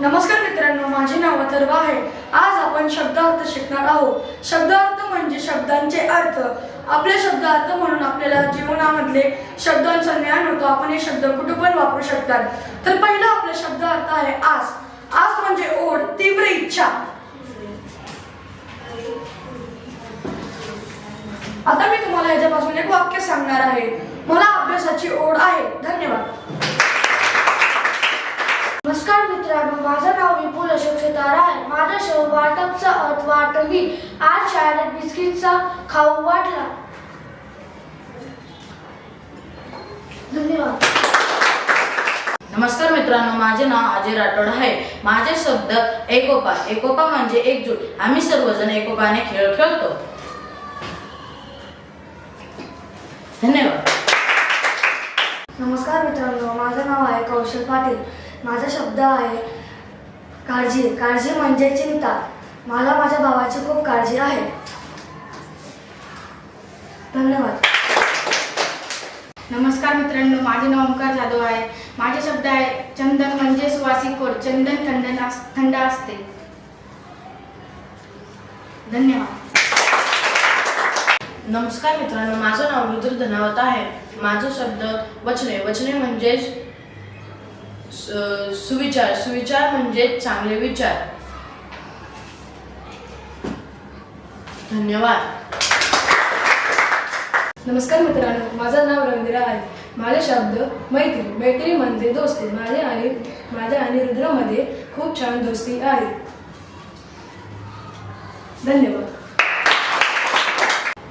नमस्कार मित्रांनो माझे नाव अथर्व आहे. आज आपण शब्दार्थ शिकणार आहोत. शब्दार्थ म्हणजे शब्दांचे अर्थ. आपले शब्दार्थ म्हणून आपल्याला जीवनामधले शब्दांचं ज्ञान होतं. आपण हे शब्द कुठे पण वापरू शकतात. तर पहिला आपला शब्दार्थ आहे आस. आस म्हणजे ओढ तीव्र इच्छा. आता मी तुम्हाला याच्यापासून एक वाक्य सांगणार आहे. मला अभ्यासाची ओढ आहे. धन्यवाद. नमस्कार मित्रांनो माझं नाव विपुल अशोक सितार आहे. माझा शो वाटपचा अर्थ वाटली आज शाळेत बिस्किटचा खाऊ वाटला. धन्यवाद. नमस्कार मित्रांनो माझे नाव अजय राठोड आहे. माझे शब्द एकोपा. एकोपा म्हणजे एकजूट. आम्ही सर्वजण एकोपाने खेळ खेळतो. धन्यवाद. नमस्कार मित्रांनो माझं नाव आहे कौशल पाटील. माझा शब्द आहे काळजी. काळजी म्हणजे चिंता. मला माझ्या भावाची खूप काळजी आहे. धन्यवाद. नमस्कार मित्रांनो माझे नाव ओंकार जाधव आहे. माझे शब्द आहे चंदन म्हणजे सुवासिक कोड. चंदन थंड थंड असते. धन्यवाद. नमस्कार मित्रांनो माझं नाव रुद्र धनावत आहे. माझं शब्द वचने. वचने म्हणजे सु- सुविचार. सुविचार म्हणजे चांगले विचार. धन्यवाद. नमस्कार मित्रांनो माझं नाव रवींद्र आहे. माझे शब्द मैत्री मैत्री म्हणजे दोस्ती. माझे आणि माझ्या आणि रुद्रमध्ये खूप छान दोस्ती आहे. धन्यवाद.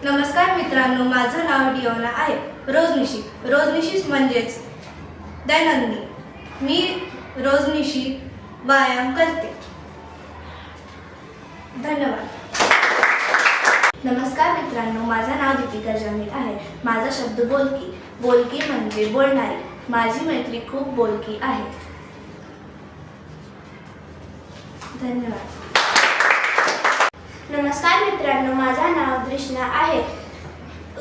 नमस्कार मित्रांनो माझं नाव डिओना आहे. रोजनिशी रोजनिशी म्हणजेच दैनंदिन. मी रोजनिशी व्यायाम करते. धन्यवाद. नमस्कार मित्रांनो माझं नाव दीपिका जमील आहे. माझा शब्द बोलकी. बोलकी म्हणजे बोलणारी. माझी मैत्री खूप बोलकी आहे. धन्यवाद. नमस्कार मित्रांनो माझं नाव कृष्णा आहे.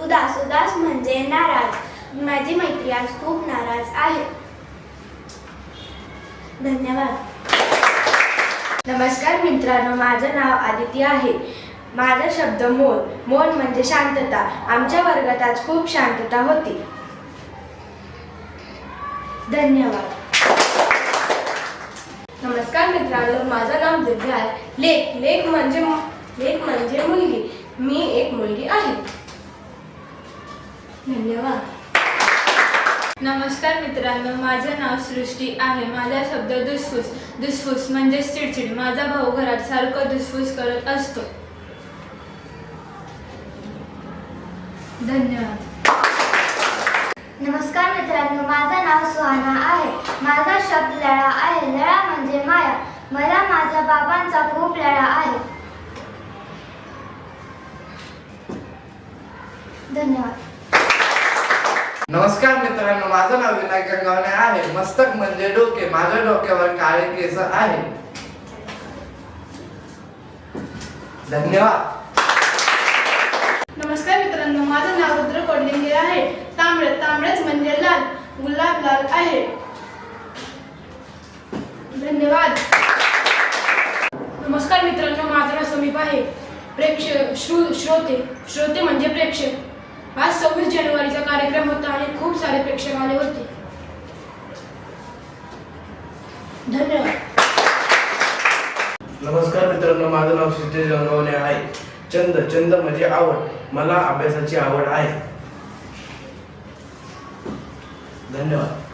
उदास उदास म्हणजे नाराज. माझी मैत्री आज खूप नाराज आहे. धन्यवाद. नमस्कार मित्रांनो माझं नाव आदित्य आहे. माझा शब्द मौन मौन म्हणजे शांतता. आमच्या वर्गात आज खूप शांतता होती. धन्यवाद. नमस्कार मित्रांनो माझं नाव दिव्या आहे. लेख लेख म्हणजे लेख म्हणजे मुलगी. मी एक मुलगी आहे. धन्यवाद. नमस्कार मित्रांनो माझं नाव सृष्टी आहे. माझा शब्द दुसफूस. दुसफूस म्हणजे चिडचिड. माझा भाऊ घरात सारखं दुसफूस करत असतो. धन्यवाद. नमस्कार मित्रांनो माझं नाव सुहाना आहे. माझा शब्द लळा आहे. लळा म्हणजे माया. मला माझ्या बाबांचा खूप लळा आहे. धन्यवाद. नमस्कार मित्रांनो माझं नाव विनायक गंगावणे आहे. मस्तक म्हणजे डोके. माझ्या डोक्यावर काळे केस आहे. धन्यवाद. नमस्कार मित्रांनो माझं नाव रुद्र कोडलिंगे आहे. तांबडे तांबडेच म्हणजे लाल. गुलाब लाल आहे. धन्यवाद. नमस्कार मित्रांनो माझं नाव समीप आहे. प्रेक्षक श्रोते. श्रोते म्हणजे प्रेक्षक. आज सव्वीस जानेवारीचा कार्यक्रम होता आणि खूप सारे प्रेक्षक आले होते. धन्यवाद. नमस्कार मित्रांनो माझं नाव सिद्धेश रंगवणे आहे. चंद चंद म्हणजे आवड. मला अभ्यासाची आवड आहे. धन्यवाद.